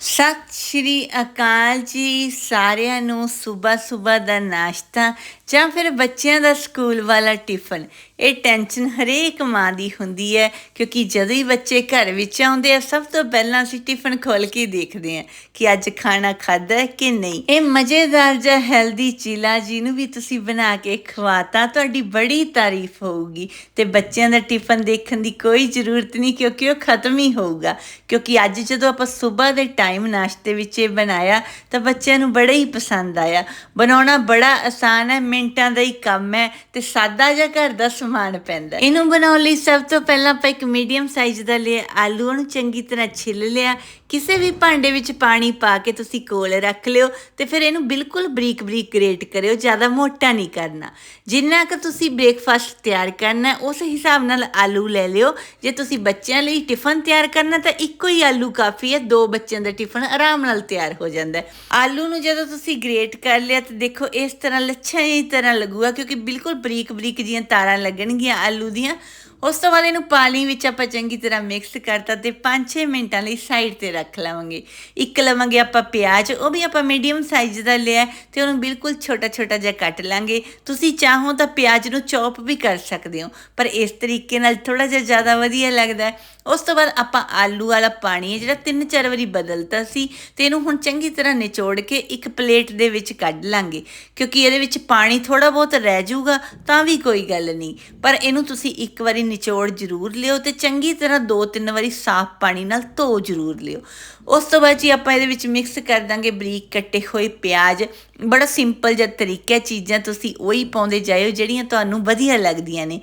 ਸਤਿ ਸ਼੍ਰੀ ਅਕਾਲ ਜੀ ਸਾਰਿਆਂ ਨੂੰ ਸਵੇਰ ਸਵੇਰ ਦਾ ਨਾਸ਼ਤਾ ਜਾਂ ਫਿਰ ਬੱਚਿਆਂ ਦਾ ਸਕੂਲ ਵਾਲਾ ਟਿਫਨ। ਇਹ ਟੈਨਸ਼ਨ ਹਰੇਕ ਮਾਂ ਦੀ ਹੁੰਦੀ ਹੈ, ਕਿਉਂਕਿ ਜਦੋਂ ਹੀ ਬੱਚੇ ਘਰ ਵਿੱਚ ਆਉਂਦੇ ਆ, ਸਭ ਤੋਂ ਪਹਿਲਾਂ ਅਸੀਂ ਟਿਫਨ ਖੋਲ ਕੇ ਦੇਖਦੇ ਹਾਂ ਕਿ ਅੱਜ ਖਾਣਾ ਖਾਦਾ ਕਿ ਨਹੀਂ। ਇਹ ਮਜ਼ੇਦਾਰ ਜਿਹਾ ਹੈਲਦੀ ਚੀਲਾ ਜਿਹਨੂੰ ਵੀ ਤੁਸੀਂ ਬਣਾ ਕੇ ਖਵਾਤਾ ਤੁਹਾਡੀ ਬੜੀ ਤਾਰੀਫ ਹੋਊਗੀ ਤੇ ਬੱਚਿਆਂ ਦਾ ਟਿਫਨ ਦੇਖਣ ਦੀ ਕੋਈ ਜ਼ਰੂਰਤ ਨਹੀਂ, ਕਿਉਂਕਿ ਉਹ ਖਤਮ ਹੀ ਹੋਊਗਾ। ਕਿਉਂਕਿ ਅੱਜ ਜਦੋਂ ਆਪਾਂ ਸਵੇਰ ਦੇ ਟਾਈਮ ਨਾਸ਼ਤੇ ਵਿੱਚ ਇਹ ਬਣਾਇਆ, ਤਾਂ ਬੱਚਿਆਂ ਨੂੰ ਬੜਾ ਹੀ ਪਸੰਦ ਆਇਆ। ਬਣਾਉਣਾ ਬੜਾ ਆਸਾਨ ਹੈ, ਮਿੰਟਾਂ ਦਾ ਹੀ ਕੰਮ ਹੈ ਤੇ ਸਾਦਾ ਜਿਹਾ ਘਰ ਦਾ ਸਮਾਨ ਪੈਂਦਾ ਇਹਨੂੰ ਬਣਾਉਣ ਲਈ ਸਭ ਤੋਂ ਪਹਿਲਾਂ ਆਪਾਂ ਇੱਕ ਮੀਡੀਅਮ ਸਾਈਜ਼ ਦਾ ਲਿਆ, ਆਲੂ ਨੂੰ ਚੰਗੀ ਤਰ੍ਹਾਂ ਛਿੱਲ ਲਿਆ ਕਿਸੇ ਵੀ ਭਾਂਡੇ ਵਿੱਚ ਪਾਣੀ ਪਾ ਕੇ ਤੁਸੀਂ ਕੋਲ ਰੱਖ ਲਿਓ ਤੇ ਫਿਰ ਇਹਨੂੰ ਬਿਲਕੁਲ ਬਰੀਕ ਬਰੀਕ ਗ੍ਰੇਟ ਕਰਿਓ, ਜ਼ਿਆਦਾ ਮੋਟਾ ਨਹੀਂ ਕਰਨਾ। ਜਿੰਨਾ ਕਿ ਤੁਸੀਂ ਬ੍ਰੇਕਫਾਸਟ ਤਿਆਰ ਕਰਨਾ ਉਸ ਹਿਸਾਬ ਨਾਲ ਆਲੂ ਲੈ ਲਿਓ। ਜੇ ਤੁਸੀਂ ਬੱਚਿਆਂ ਲਈ ਟਿਫਨ ਤਿਆਰ ਕਰਨਾ ਤਾਂ ਇੱਕੋ ਹੀ ਆਲੂ ਕਾਫੀ ਹੈ, ਦੋ ਬੱਚਿਆਂ ਦਾ ਟਿਫਨ ਆਰਾਮ ਨਾਲ ਤਿਆਰ ਹੋ ਜਾਂਦਾ ਹੈ। ਆਲੂ ਨੂੰ ਜਦੋਂ ਤੁਸੀਂ ਗ੍ਰੇਟ ਕਰ ਲਿਆ ਤਾਂ ਦੇਖੋ ਇਸ ਤਰ੍ਹਾਂ ਲੱਛਾ ਹੀ ਤਰ੍ਹਾਂ ਲੱਗੂਗਾ ਕਿਉਂਕਿ ਬਿਲਕੁਲ ਬਰੀਕ ਬਰੀਕ ਜੀਆਂ ਤਾਰਾਂ ਲੱਗਣਗੀਆਂ ਆਲੂ ਦੀਆਂ। ਉਸ ਤੋਂ ਬਾਅਦ ਇਹਨੂੰ ਪਾਣੀ ਵਿੱਚ ਆਪਾਂ ਚੰਗੀ ਤਰ੍ਹਾਂ ਮਿਕਸ ਕਰਤਾ ਤੇ 5-6 ਮਿੰਟਾਂ ਲਈ ਸਾਈਡ ਤੇ ਰੱਖ ਲਵਾਂਗੇ। ਇੱਕ ਲਵਾਂਗੇ ਆਪਾਂ ਪਿਆਜ਼, ਉਹ ਵੀ ਆਪਾਂ ਮੀਡੀਅਮ ਸਾਈਜ਼ ਦਾ ਲਿਆ ਹੈ ਤੇ ਉਹਨੂੰ ਬਿਲਕੁਲ ਛੋਟਾ ਛੋਟਾ ਜਿਹਾ ਕੱਟ ਲਾਂਗੇ। ਤੁਸੀਂ ਚਾਹੋ ਤਾਂ ਪਿਆਜ਼ ਨੂੰ ਚੌਪ ਵੀ ਕਰ ਸਕਦੇ ਹੋ, ਪਰ ਇਸ ਤਰੀਕੇ ਨਾਲ ਥੋੜਾ ਜਿਹਾ ਜ਼ਿਆਦਾ ਵਧੀਆ ਲੱਗਦਾ ਉਸ ਤੋਂ ਬਾਅਦ ਆਪਾਂ ਆਲੂ ਵਾਲਾ ਪਾਣੀ ਹੈ, ਜਿਹੜਾ ਤਿੰਨ ਚਾਰ ਵਾਰੀ ਬਦਲਤਾ ਸੀ ਤੇ ਇਹਨੂੰ ਹੁਣ ਚੰਗੀ ਤਰ੍ਹਾਂ ਨਿਚੋੜ ਕੇ ਇੱਕ ਪਲੇਟ ਦੇ ਵਿੱਚ ਕੱਢ ਲਾਂਗੇ। ਕਿਉਂਕਿ ਇਹਦੇ ਵਿੱਚ ਪਾਣੀ ਥੋੜਾ ਬਹੁਤ ਰਹਿ ਜਾਊਗਾ, ਤਾਂ ਵੀ ਕੋਈ ਗੱਲ ਨਹੀਂ। ਪਰ ਇਹਨੂੰ ਤੁਸੀਂ ਇੱਕ ਵਾਰੀ ਨਿਚੋੜ ਜ਼ਰੂਰ ਲਿਓ ਤੇ ਚੰਗੀ ਤਰ੍ਹਾਂ ਦੋ ਤਿੰਨ ਵਾਰੀ ਸਾਫ਼ ਪਾਣੀ ਨਾਲ ਧੋ ਜ਼ਰੂਰ ਲਿਓ। ਉਸ ਤੋਂ ਬਾਅਦ ਜੀ ਆਪਾਂ ਇਹਦੇ ਵਿੱਚ ਮਿਕਸ ਕਰ ਦਾਂਗੇ ਬਰੀਕ ਕੱਟੇ ਹੋਏ ਪਿਆਜ਼। ਬੜਾ ਸਿੰਪਲ ਜਿਹਾ ਤਰੀਕਾ ਚੀਜ਼ਾਂ ਤੁਸੀਂ ਉਹੀ ਪਾਉਂਦੇ ਜਾਇਓ ਜਿਹੜੀਆਂ ਤੁਹਾਨੂੰ ਵਧੀਆ ਲੱਗਦੀਆਂ ਨੇ।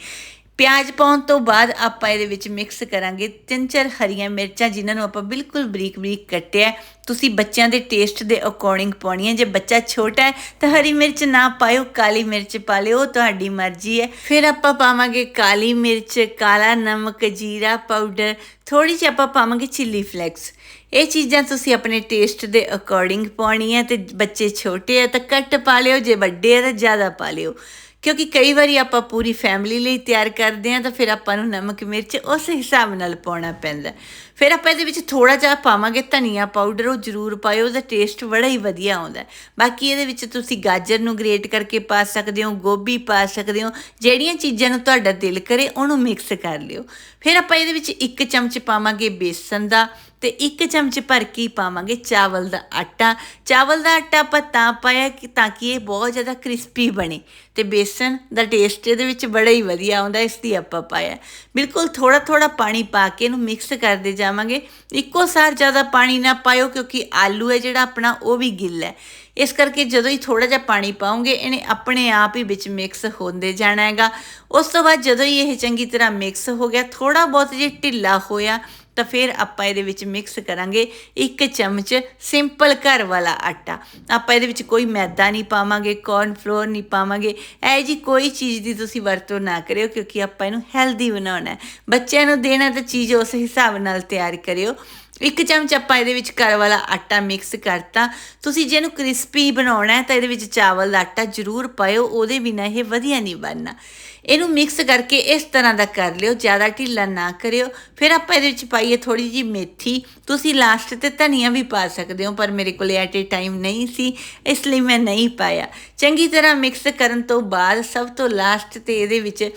ਪਿਆਜ਼ ਪਾਉਣ ਤੋਂ ਬਾਅਦ ਆਪਾਂ ਇਹਦੇ ਵਿੱਚ ਮਿਕਸ ਕਰਾਂਗੇ ਤਿੰਨ ਚਾਰ ਹਰੀਆਂ ਮਿਰਚਾਂ, ਜਿਨ੍ਹਾਂ ਨੂੰ ਆਪਾਂ ਬਿਲਕੁਲ ਬਰੀਕ ਬਰੀਕ ਕੱਟਿਆ ਤੁਸੀਂ ਬੱਚਿਆਂ ਦੇ ਟੇਸਟ ਦੇ ਅਕੋਰਡਿੰਗ ਪਾਉਣੀ ਹੈ। ਜੇ ਬੱਚਾ ਛੋਟਾ ਹੈ, ਤਾਂ ਹਰੀ ਮਿਰਚ ਨਾ ਪਾਇਓ, ਕਾਲੀ ਮਿਰਚ ਪਾ ਲਿਓ ਤੁਹਾਡੀ ਮਰਜ਼ੀ ਹੈ। ਫਿਰ ਆਪਾਂ ਪਾਵਾਂਗੇ ਕਾਲੀ ਮਿਰਚ, ਕਾਲਾ ਨਮਕ, ਜੀਰਾ ਪਾਊਡਰ ਥੋੜੀ ਜਿਹੀ ਆਪਾਂ ਪਾਵਾਂਗੇ ਚਿੱਲੀ ਫਲੈਕਸ ਇਹ ਚੀਜ਼ਾਂ ਤੁਸੀਂ ਆਪਣੇ ਟੇਸਟ ਦੇ ਅਕੋਰਡਿੰਗ ਪਾਉਣੀ ਹੈ ਤੇ ਬੱਚੇ ਛੋਟੇ ਆ ਤਾਂ ਘੱਟ ਪਾ ਲਿਓ, ਜੇ ਵੱਡੇ ਆ ਤਾਂ ਜ਼ਿਆਦਾ ਪਾ ਲਿਓ। ਕਿਉਂਕਿ ਕਈ ਵਾਰੀ ਆਪਾਂ ਪੂਰੀ ਫੈਮਿਲੀ ਲਈ ਤਿਆਰ ਕਰਦੇ ਹਾਂ ਤਾਂ ਫਿਰ ਆਪਾਂ ਨੂੰ ਨਮਕ, ਮਿਰਚ ਉਸ ਹਿਸਾਬ ਨਾਲ ਪਾਉਣਾ ਪੈਂਦਾ। ਫਿਰ ਆਪਾਂ ਇਹਦੇ ਵਿੱਚ ਥੋੜਾ ਜਿਹਾ ਪਾਵਾਂਗੇ ਧਨੀਆ ਪਾਊਡਰ ਉਹ ਜ਼ਰੂਰ ਪਾਇਓ, ਉਹਦਾ ਟੇਸਟ ਬੜਾ ਹੀ ਵਧੀਆ ਆਉਂਦਾ ਬਾਕੀ ਇਹਦੇ ਵਿੱਚ ਤੁਸੀਂ ਗਾਜਰ ਨੂੰ ਗ੍ਰੇਟ ਕਰਕੇ ਪਾ ਸਕਦੇ ਹੋ, ਗੋਭੀ ਪਾ ਸਕਦੇ ਹੋ, ਜਿਹੜੀਆਂ ਚੀਜ਼ਾਂ ਨੂੰ ਤੁਹਾਡਾ ਦਿਲ ਕਰੇ ਉਹਨੂੰ ਮਿਕਸ ਕਰ ਲਿਓ। ਫਿਰ ਆਪਾਂ ਇਹਦੇ ਵਿੱਚ ਇੱਕ ਚਮਚ ਪਾਵਾਂਗੇ ਬੇਸਨ ਦਾ ਤੇ ਇੱਕ ਚਮਚ ਭਰ ਕੇ ਹੀ ਪਾਵਾਂਗੇ ਚਾਵਲ ਦਾ ਆਟਾ। ਚਾਵਲ ਦਾ ਆਟਾ ਆਪਾਂ ਤਾਂ ਪਾਇਆ ਕਿ ਤਾਂ ਕਿ ਇਹ ਬਹੁਤ ਜ਼ਿਆਦਾ ਕ੍ਰਿਸਪੀ ਬਣੇ ਤੇ ਬੇਸਨ ਦਾ ਟੇਸਟ ਇਹਦੇ ਵਿੱਚ ਬੜਾ ਹੀ ਵਧੀਆ ਆਉਂਦਾ, ਇਸ ਲਈ ਆਪਾਂ ਪਾਇਆ। ਬਿਲਕੁਲ ਥੋੜਾ ਥੋੜਾ ਪਾਣੀ ਪਾ ਕੇ ਇਹਨੂੰ ਮਿਕਸ ਕਰਦੇ ਜਾ ਜਾਵਾਂਗੇ। ਇੱਕੋ ਸਾਰ ਜ਼ਿਆਦਾ ਪਾਣੀ ਨਾ ਪਾਇਓ ਕਿਉਂਕਿ ਆਲੂ ਹੈ ਜਿਹੜਾ ਆਪਣਾ, ਉਹ ਵੀ ਗਿੱਲਾ ਹੈ। ਇਸ ਕਰਕੇ ਜਦੋਂ ਹੀ ਥੋੜਾ ਜਿਹਾ ਪਾਣੀ ਪਾਉਂਗੇ ਇਹਨੇ ਆਪਣੇ ਆਪ ਹੀ ਵਿੱਚ ਮਿਕਸ ਹੁੰਦੇ ਜਾਣਾ ਹੈਗਾ। ਉਸ ਤੋਂ ਬਾਅਦ ਜਦੋਂ ਹੀ ਇਹ ਚੰਗੀ ਤਰ੍ਹਾਂ ਮਿਕਸ ਹੋ ਗਿਆ ਥੋੜਾ ਬਹੁਤ ਜੇ ਢਿੱਲਾ ਹੋਇਆ ਤਾਂ ਫਿਰ ਆਪਾਂ ਇਹਦੇ ਵਿੱਚ ਮਿਕਸ ਕਰਾਂਗੇ ਇੱਕ ਚਮਚ ਸਿੰਪਲ ਘਰ ਵਾਲਾ ਆਟਾ। ਆਪਾਂ ਇਹਦੇ ਵਿੱਚ ਕੋਈ ਮੈਦਾ ਨਹੀਂ ਪਾਵਾਂਗੇ ਕੌਰਨ ਫਲੋਰ ਨਹੀਂ ਪਾਵਾਂਗੇ। ਇਹ ਜੀ ਕੋਈ ਚੀਜ਼ ਦੀ ਤੁਸੀਂ ਵਰਤੋਂ ਨਾ ਕਰਿਓ ਕਿਉਂਕਿ ਆਪਾਂ ਇਹਨੂੰ ਹੈਲਦੀ ਬਣਾਉਣਾ ਹੈ। ਬੱਚਿਆਂ ਨੂੰ ਦੇਣਾ ਤਾਂ ਚੀਜ਼ ਉਸ ਹਿਸਾਬ ਨਾਲ ਤਿਆਰ ਕਰਿਓ। ਇੱਕ ਚਮਚ ਆਪਾਂ ਇਹਦੇ ਵਿੱਚ ਘਰ ਵਾਲਾ ਆਟਾ ਮਿਕਸ ਕਰਤਾ। ਤੁਸੀਂ ਜੇ ਇਹਨੂੰ ਕ੍ਰਿਸਪੀ ਬਣਾਉਣਾ ਹੈ ਤਾਂ ਇਹਦੇ ਵਿੱਚ ਚਾਵਲ ਦਾ ਆਟਾ ਜ਼ਰੂਰ ਪਾਇਓ, ਉਹਦੇ ਬਿਨਾ ਇਹ ਵਧੀਆ ਨਹੀਂ ਬਣਨਾ। ਇਹਨੂੰ ਮਿਕਸ ਕਰਕੇ ਇਸ ਤਰ੍ਹਾਂ ਦਾ ਕਰ ਲਿਓ, ਜ਼ਿਆਦਾ ਢਿੱਲਾ ਨਾ ਕਰਿਓ। ਫਿਰ ਆਪਾਂ ਇਹਦੇ ਵਿੱਚ ਪਾਈਏ ਥੋੜੀ ਜਿਹੀ ਮੇਥੀ। ਤੁਸੀਂ ਲਾਸਟ ਤੇ ਧਨੀਆ ਵੀ ਪਾ ਸਕਦੇ ਹੋ, ਪਰ ਮੇਰੇ ਕੋਲ ਐਟ ਏ ਟਾਈਮ ਨਹੀਂ ਸੀ, ਇਸ ਲਈ ਮੈਂ ਨਹੀਂ ਪਾਇਆ। ਚੰਗੀ ਤਰ੍ਹਾਂ ਮਿਕਸ ਕਰਨ ਤੋਂ ਬਾਅਦ ਸਭ ਤੋਂ ਲਾਸਟ ਤੇ ਇਹਦੇ ਵਿੱਚ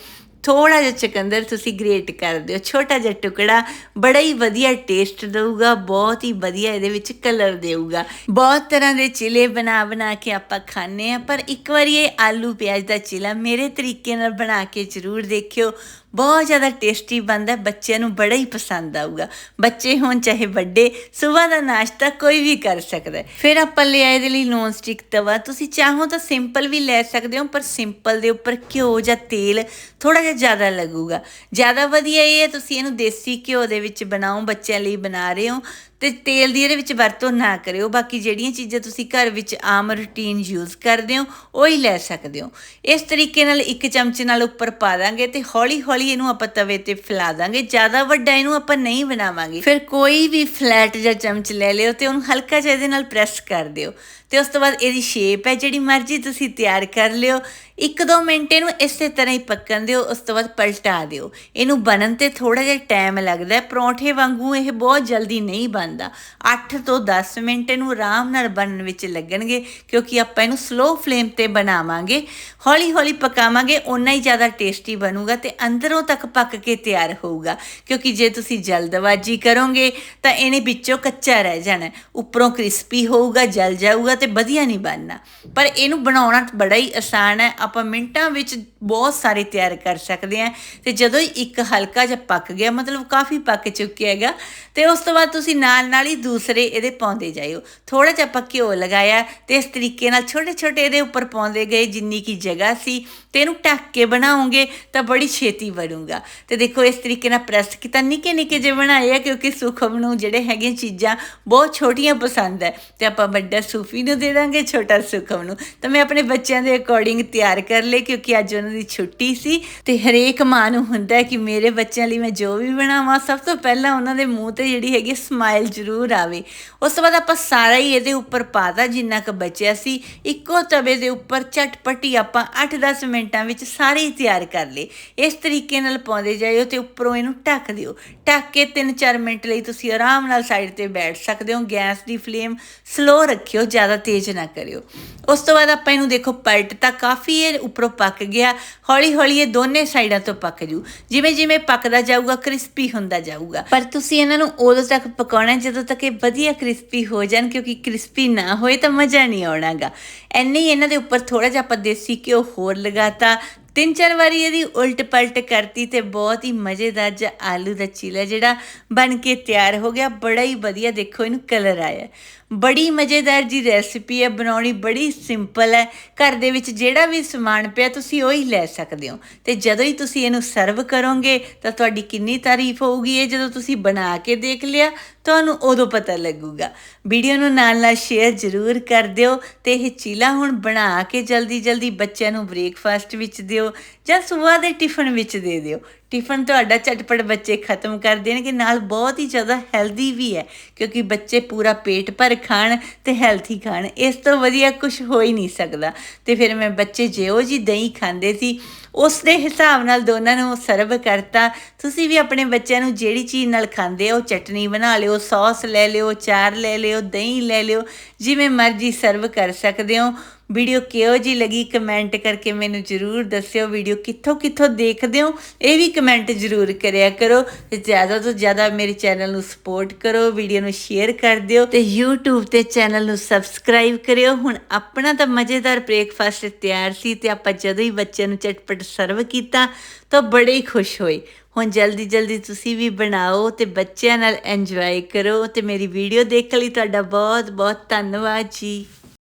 ਥੋੜਾ ਜਿਹਾ ਚਕੰਦਰ ਤੁਸੀਂ ਗ੍ਰੇਟ ਕਰ ਦਿਓ। ਛੋਟਾ ਜਿਹਾ ਟੁਕੜਾ ਬੜਾ ਹੀ ਵਧੀਆ ਟੇਸਟ ਦੇਊਗਾ, ਬਹੁਤ ਹੀ ਵਧੀਆ ਇਹਦੇ ਵਿੱਚ ਕਲਰ ਦੇਊਗਾ। ਬਹੁਤ ਤਰ੍ਹਾਂ ਦੇ ਚਿਲੇ ਬਣਾ ਬਣਾ ਕੇ ਆਪਾਂ ਖਾਂਦੇ ਆ ਪਰ ਇੱਕ ਵਾਰੀ ਇਹ ਆਲੂ ਪਿਆਜ਼ ਦਾ ਚਿਲਾ ਮੇਰੇ ਤਰੀਕੇ ਨਾਲ ਬਣਾ ਕੇ ਜ਼ਰੂਰ ਦੇਖਿਓ। ਬਹੁਤ ਜ਼ਿਆਦਾ ਟੇਸਟੀ ਬਣਦਾ, ਬੱਚਿਆਂ ਨੂੰ ਬੜਾ ਹੀ ਪਸੰਦ ਆਊਗਾ। ਬੱਚੇ ਹੋਣ ਚਾਹੇ ਵੱਡੇ ਸਵੇਰ ਦਾ ਨਾਸ਼ਤਾ ਕੋਈ ਵੀ ਕਰ ਸਕਦਾ ਫਿਰ ਆਪਾਂ ਲੈ ਆਏ ਇਹਦੇ ਲਈ ਨੌਨ ਸਟਿਕ ਤਵਾ। ਤੁਸੀਂ ਚਾਹੋ ਤਾਂ ਸਿੰਪਲ ਵੀ ਲੈ ਸਕਦੇ ਹੋ, ਪਰ ਸਿੰਪਲ ਦੇ ਉੱਪਰ ਘਿਓ ਜਾਂ ਤੇਲ ਥੋੜਾ ਜਿਹਾ ਜ਼ਿਆਦਾ ਲੱਗੂਗਾ। ਜ਼ਿਆਦਾ ਵਧੀਆ ਇਹ ਹੈ, ਤੁਸੀਂ ਇਹਨੂੰ ਦੇਸੀ ਘਿਓ ਦੇ ਵਿੱਚ ਬਣਾਓ, ਬੱਚਿਆਂ ਲਈ ਬਣਾ ਰਹੇ ਹੋ। ਤੇ ਤੇਲ ਦੀ ਇਹਦੇ ਵਿੱਚ ਵਰਤੋਂ ਨਾ ਕਰਿਓ। ਬਾਕੀ ਜਿਹੜੀਆਂ ਚੀਜ਼ਾਂ ਤੁਸੀਂ ਘਰ ਵਿੱਚ ਆਮ ਰੂਟੀਨ ਯੂਜ਼ ਕਰਦੇ ਹੋ, ਉਹ ਹੀ ਲੈ ਸਕਦੇ ਹੋ। ਇਸ ਤਰੀਕੇ ਨਾਲ ਇੱਕ ਚਮਚ ਨਾਲ ਉੱਪਰ ਪਾ ਦਾਂਗੇ ਤੇ ਹੌਲੀ ਹੌਲੀ ਇਹਨੂੰ ਆਪਾਂ ਤਵੇ ਤੇ ਫੈਲਾ ਦਾਂਗੇ। ਜ਼ਿਆਦਾ ਵੱਡਾ ਇਹਨੂੰ ਆਪਾਂ ਨਹੀਂ ਬਣਾਵਾਂਗੇ। ਫਿਰ ਕੋਈ ਵੀ ਫਲੈਟ ਜਾਂ ਚਮਚ ਲੈ ਲਿਓ ਤੇ ਉਹਨੂੰ ਹਲਕਾ ਜਿਹਾ ਇਹਦੇ ਨਾਲ ਪ੍ਰੈਸ ਕਰ ਦਿਓ। ਤੇ ਉਸ ਤੋਂ ਬਾਅਦ ਇਹਦੀ ਸ਼ੇਪ ਹੈ, ਜਿਹੜੀ ਮਰਜ਼ੀ ਤੁਸੀਂ ਤਿਆਰ ਕਰ ਲਿਓ। ਇੱਕ ਦੋ ਮਿੰਟ ਇਹਨੂੰ ਇਸੇ ਤਰ੍ਹਾਂ ਹੀ ਪੱਕਣ ਦਿਓ, ਉਸ ਤੋਂ ਬਾਅਦ ਪਲਟਾ ਦਿਓ। ਇਹਨੂੰ ਬਣਨ ਤੇ ਥੋੜਾ ਜਿਹਾ ਟਾਈਮ ਲੱਗਦਾ ਹੈ। ਪਰੌਂਠੇ ਵਾਂਗੂ ਇਹ ਬਹੁਤ ਜਲਦੀ ਨਹੀਂ ਬਣ ਬਣਦਾ 8 ਤੋਂ 10 ਮਿੰਟ ਇਹਨੂੰ ਆਰਾਮ ਨਾਲ ਬਣਨ ਵਿੱਚ ਲੱਗਣਗੇ, ਕਿਉਂਕਿ ਆਪਾਂ ਇਹਨੂੰ ਸਲੋ ਫਲੇਮ ਤੇ ਬਣਾਵਾਂਗੇ। ਹੌਲੀ ਹੌਲੀ ਪਕਾਵਾਂਗੇ, ਓਨਾ ਹੀ ਜ਼ਿਆਦਾ ਟੇਸਟੀ ਬਣੂਗਾ ਤੇ ਅੰਦਰੋਂ ਤੱਕ ਪੱਕ ਕੇ ਤਿਆਰ ਹੋਊਗਾ। ਕਿਉਂਕਿ ਜੇ ਤੁਸੀਂ ਜਲਦਬਾਜ਼ੀ ਕਰੋਗੇ, ਤਾਂ ਇਹਨੇ ਵਿੱਚੋਂ ਕੱਚਾ ਰਹਿ ਜਾਣਾ। ਉੱਪਰੋਂ ਕ੍ਰਿਸਪੀ ਹੋਊਗਾ, ਜਲ ਜਾਊਗਾ ਤੇ ਵਧੀਆ ਨਹੀਂ ਬਣਨਾ। ਪਰ ਇਹਨੂੰ ਬਣਾਉਣਾ ਬੜਾ ਹੀ ਆਸਾਨ ਹੈ। ਆਪਾਂ ਮਿੰਟਾਂ ਵਿੱਚ ਬਹੁਤ ਸਾਰੇ ਤਿਆਰ ਕਰ ਸਕਦੇ ਹਾਂ। ਤੇ ਜਦੋਂ ਹੀ ਇੱਕ ਹਲਕਾ ਜਿਹਾ ਪੱਕ ਗਿਆ, ਮਤਲਬ ਕਾਫੀ ਪੱਕ ਚੁੱਕਿਆ ਹੈਗਾ, ਤੇ ਉਸ ਤੋਂ ਬਾਅਦ ਤੁਸੀਂ ਨਾਲ ਨਾਲ ਹੀ ਦੂਸਰੇ ਇਹਦੇ ਪਾਉਂਦੇ ਜਾਇਓ। ਥੋੜਾ ਜਿਹਾ ਆਪਾਂ ਘਿਓ ਲਗਾਇਆ ਤੇ ਇਸ ਤਰੀਕੇ ਨਾਲ ਛੋਟੇ ਛੋਟੇ ਇਹਦੇ ਉੱਪਰ ਪਾਉਂਦੇ ਗਏ, ਜਿੰਨੀ ਕੀ ਜਗ੍ਹਾ ਸੀ ਤੇ ਇਹਨੂੰ ਢੱਕ ਕੇ ਬਣਾਓਗੇ ਤਾਂ ਬੜੀ ਛੇਤੀ ਬਣੂਗਾ। ਤੇ ਦੇਖੋ ਇਸ ਤਰੀਕੇ ਨਾਲ ਪ੍ਰੈਸ ਕੀਤਾ, ਨਿੱਕੇ ਨਿੱਕੇ ਜਿਹੇ ਬਣਾਏ ਆ ਕਿਉਂਕਿ ਸੁਖਮ ਨੂੰ ਜਿਹੜੇ ਹੈਗੇ ਚੀਜ਼ਾਂ ਬਹੁਤ ਛੋਟੀਆਂ ਪਸੰਦ ਹੈ ਤੇ ਆਪਾਂ ਵੱਡਾ ਸੂਫੀ ਨੂੰ ਦੇ ਦਾਂਗੇ, ਛੋਟਾ ਸੁਖਮ ਨੂੰ। ਤਾਂ ਮੈਂ ਆਪਣੇ ਬੱਚਿਆਂ ਦੇ ਅਕੋਰਡਿੰਗ ਤਿਆਰ ਕਰ ਲਏ ਕਿਉਂਕਿ ਅੱਜ ਉਹਨਾਂ ਦੀ ਛੁੱਟੀ ਸੀ ਤੇ ਹਰੇਕ ਮਾਂ ਨੂੰ ਹੁੰਦਾ ਹੈ ਕਿ ਮੇਰੇ ਬੱਚਿਆਂ ਲਈ ਮੈਂ ਜੋ ਵੀ ਬਣਾਵਾਂ, ਸਭ ਤੋਂ ਪਹਿਲਾਂ ਉਹਨਾਂ ਦੇ ਮੂੰਹ ਤੇ ਜਿਹੜੀ ਹੈਗੀ ਸਮਾਈਲ ਜ਼ਰੂਰ ਆਵੇ। ਉਸ ਤੋਂ ਬਾਅਦ ਆਪਾਂ ਸਾਰਾ ਹੀ ਇਹਦੇ ਉੱਪਰ ਪਾਤਾ, ਜਿੰਨਾ ਕੁ ਬਚਿਆ ਸੀ। ਇੱਕੋ ਤਵੇ ਦੇ ਉੱਪਰ ਝਟਪਟੀ ਆਪਾਂ 8-10 ਮਿੰਟਾਂ ਵਿੱਚ ਸਾਰੇ ਤਿਆਰ ਕਰ ਲਏ। ਇਸ ਤਰੀਕੇ ਨਾਲ ਪਾਉਂਦੇ ਜਾਇਓ ਤੇ ਉੱਪਰੋਂ ਇਹਨੂੰ ਢੱਕ ਦਿਓ। ਢੱਕ ਕੇ 3-4 ਮਿੰਟ ਲਈ ਤੁਸੀਂ ਆਰਾਮ ਨਾਲ ਸਾਈਡ ਤੇ ਬੈਠ ਸਕਦੇ ਹੋ। ਗੈਸ ਦੀ ਫਲੇਮ ਸਲੋ ਰੱਖਿਓ, ਜ਼ਿਆਦਾ ਤੇਜ਼ ਨਾ ਕਰਿਓ। ਉਸ ਤੋਂ ਬਾਅਦ ਆਪਾਂ ਇਹਨੂੰ ਦੇਖੋ ਪਲਟ ਤਾਂ ਕਾਫੀ ਇਹ ਉੱਪਰੋਂ ਪੱਕ ਗਿਆ। ਹੌਲੀ ਹੌਲੀ ਇਹ ਦੋਨੇ ਸਾਈਡਾਂ ਤੋਂ ਪੱਕ ਜੂ। ਜਿਵੇਂ ਜਿਵੇਂ ਪੱਕਦਾ ਜਾਊਗਾ ਕ੍ਰਿਸਪੀ ਹੁੰਦਾ ਜਾਊਗਾ। ਪਰ ਤੁਸੀਂ ਇਹਨਾਂ ਨੂੰ ਉਦੋਂ ਤੱਕ ਪਕਾਉਣਾ ਜਦੋਂ ਤੱਕ ਇਹ ਵਧੀਆ ਕ੍ਰਿਸਪੀ ਹੋ ਜਾਣ, ਕਿਉਂਕਿ ਕ੍ਰਿਸਪੀ ਨਾ ਹੋਏ ਤਾਂ ਮਜ਼ਾ ਨਹੀਂ ਆਉਣਾਗਾ। ਐਨੇ ਹੀ ਇਹਨਾਂ ਦੇ ਉੱਪਰ ਥੋੜਾ ਜਿਹਾ ਆਪਾਂ ਦੇਸੀ ਘਿਓ ਹੋਰ ਲਗਾਤਾ। ਤਿੰਨ ਚਾਰ ਵਾਰੀ ਇਹਦੀ ਉਲਟ ਪਲਟ ਕਰਤੀ ਤੇ ਬਹੁਤ ਹੀ ਮਜ਼ੇਦਾਰ ਜਿਹਾ ਆਲੂ ਦਾ ਚੀਲਾ ਜਿਹੜਾ ਬਣ ਕੇ ਤਿਆਰ ਹੋ ਗਿਆ। ਬੜਾ ਹੀ ਵਧੀਆ, ਦੇਖੋ ਇਹਨੂੰ ਕਲਰ ਆਇਆ। ਬੜੀ ਮਜ਼ੇਦਾਰ ਜੀ ਰੈਸਿਪੀ ਹੈ, ਬਣਾਉਣੀ ਬੜੀ ਸਿੰਪਲ ਹੈ। ਘਰ ਦੇ ਵਿੱਚ ਜਿਹੜਾ ਵੀ ਸਮਾਨ ਪਿਆ, ਤੁਸੀਂ ਉਹੀ ਲੈ ਸਕਦੇ ਹੋ। ਤੇ ਜਦੋਂ ਹੀ ਤੁਸੀਂ ਇਹਨੂੰ ਸਰਵ ਕਰੋਗੇ, ਤਾਂ ਤੁਹਾਡੀ ਕਿੰਨੀ ਤਾਰੀਫ ਹੋਊਗੀ। ਇਹ ਜਦੋਂ ਤੁਸੀਂ ਬਣਾ ਕੇ ਦੇਖ ਲਿਆ, ਤੁਹਾਨੂੰ ਉਦੋਂ ਪਤਾ ਲੱਗੂਗਾ। ਵੀਡੀਓ ਨੂੰ ਨਾਲ ਨਾਲ ਸ਼ੇਅਰ ਜ਼ਰੂਰ ਕਰ ਦਿਓ ਤੇ ਇਹ ਚੀਲਾ ਹੁਣ ਬਣਾ ਕੇ ਜਲਦੀ ਜਲਦੀ ਬੱਚਿਆਂ ਨੂੰ ਬ੍ਰੇਕਫਾਸਟ ਵਿੱਚ ਦਿਓ ਜਾਂ ਸਵੇਰ ਦੇ ਟਿਫਨ ਵਿੱਚ ਦੇ ਦਿਓ। ਟਿਫਨ ਤੁਹਾਡਾ ਝਟਪਟ ਬੱਚੇ ਖਤਮ ਕਰ ਦੇਣਗੇ, ਨਾਲ ਬਹੁਤ ਹੀ ਜ਼ਿਆਦਾ ਹੈਲਦੀ ਵੀ ਹੈ, ਕਿਉਂਕਿ ਬੱਚੇ ਪੂਰਾ ਪੇਟ ਭਰ ਖਾਣ ਤੇ ਹੈਲਥੀ ਖਾਣ, ਇਸ ਤੋਂ ਵਧੀਆ ਕੁਝ ਹੋ ਹੀ ਨਹੀਂ ਸਕਦਾ। ਤੇ ਫਿਰ ਮੈਂ ਬੱਚੇ ਜਿਹੋ ਜੀ ਦਹੀਂ ਖਾਂਦੇ ਸੀ, ਉਸ ਦੇ ਹਿਸਾਬ ਨਾਲ ਦੋਨਾਂ ਨੂੰ ਸਰਵ ਕਰਤਾ। ਤੁਸੀਂ ਵੀ ਆਪਣੇ ਬੱਚਿਆਂ ਨੂੰ ਜਿਹੜੀ ਚੀਜ਼ ਨਾਲ ਖਾਂਦੇ ਹੋ, ਚਟਨੀ ਬਣਾ ਲਿਓ ਸੌਸ ਲੈ ਲਿਓ, ਚਾਰ ਲੈ ਲਿਓ, ਦਹੀਂ ਲੈ ਲਿਓ, ਜਿਵੇਂ ਮਰਜ਼ੀ ਸਰਵ ਕਰ ਸਕਦੇ ਹੋ। ਵੀਡੀਓ ਕਿਹੋ ਜੀ ਲੱਗੀ ਕਮੈਂਟ ਕਰਕੇ ਮੈਨੂੰ ਜਰੂਰ ਦੱਸਿਓ। ਵੀਡੀਓ ਕਿੱਥੋਂ ਕਿੱਥੋਂ ਦੇਖਦੇ ਹੋ, ਇਹ ਵੀ ਕਮੈਂਟ ਜਰੂਰ ਕਰਿਆ ਕਰੋ। ਤੇ ਜ਼ਿਆਦਾ ਤੋਂ ਜ਼ਿਆਦਾ ਮੇਰੇ ਚੈਨਲ ਨੂੰ ਸਪੋਰਟ ਕਰੋ, ਵੀਡੀਓ ਨੂੰ ਸ਼ੇਅਰ ਕਰ ਦਿਓ ਤੇ YouTube ਤੇ ਚੈਨਲ ਨੂੰ ਸਬਸਕ੍ਰਾਈਬ ਕਰਿਓ। ਹੁਣ ਆਪਣਾ ਤਾਂ ਮਜ਼ੇਦਾਰ ਬ੍ਰੇਕਫਾਸਟ ਤਿਆਰ ਸੀ ਤੇ ਆਪਾਂ ਜਦੋਂ ਹੀ ਬੱਚਿਆਂ ਨੂੰ ਚਟਪਟ ਸਰਵ ਕੀਤਾ ਤਾਂ ਬੜੇ ਹੀ ਖੁਸ਼ ਹੋਏ। ਹੁਣ ਜਲਦੀ ਜਲਦੀ ਤੁਸੀਂ ਵੀ ਬਣਾਓ ਤੇ ਬੱਚਿਆਂ ਨਾਲ ਇੰਜੋਏ ਕਰੋ ਤੇ ਮੇਰੀ ਵੀਡੀਓ ਦੇਖਣ ਲਈ ਤੁਹਾਡਾ ਬਹੁਤ ਬਹੁਤ ਧੰਨਵਾਦ ਜੀ।